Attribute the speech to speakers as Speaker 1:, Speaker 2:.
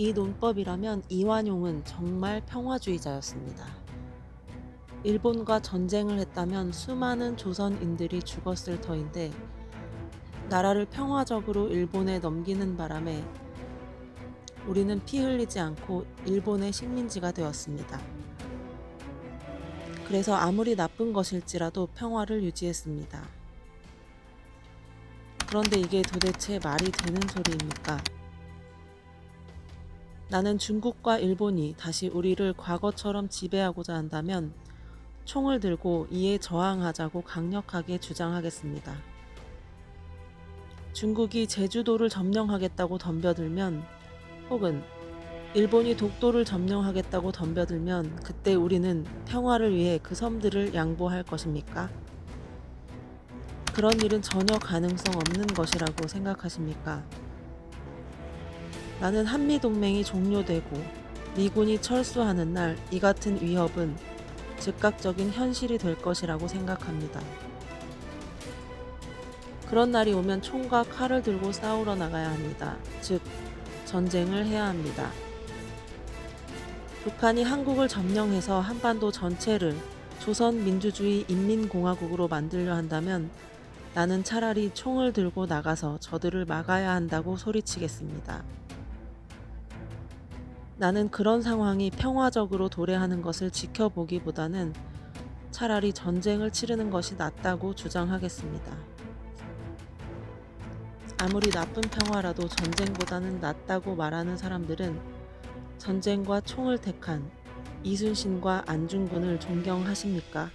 Speaker 1: 이 논법이라면 이완용은 정말 평화주의자였습니다. 일본과 전쟁을 했다면 수많은 조선인들이 죽었을 터인데 나라를 평화적으로 일본에 넘기는 바람에 우리는 피 흘리지 않고 일본의 식민지가 되었습니다. 그래서 아무리 나쁜 것일지라도 평화를 유지했습니다. 그런데 이게 도대체 말이 되는 소리입니까? 나는 중국과 일본이 다시 우리를 과거처럼 지배하고자 한다면 총을 들고 이에 저항하자고 강력하게 주장하겠습니다. 중국이 제주도를 점령하겠다고 덤벼들면 혹은 일본이 독도를 점령하겠다고 덤벼들면 그때 우리는 평화를 위해 그 섬들을 양보할 것입니까? 그런 일은 전혀 가능성 없는 것이라고 생각하십니까? 나는 한미동맹이 종료되고 미군이 철수하는 날 이 같은 위협은 즉각적인 현실이 될 것이라고 생각합니다. 그런 날이 오면 총과 칼을 들고 싸우러 나가야 합니다. 즉, 전쟁을 해야 합니다. 북한이 한국을 점령해서 한반도 전체를 조선민주주의 인민공화국으로 만들려 한다면 나는 차라리 총을 들고 나가서 저들을 막아야 한다고 소리치겠습니다. 나는 그런 상황이 평화적으로 도래하는 것을 지켜보기보다는 차라리 전쟁을 치르는 것이 낫다고 주장하겠습니다. 아무리 나쁜 평화라도 전쟁보다는 낫다고 말하는 사람들은 전쟁과 총을 택한 이순신과 안중근을 존경하십니까?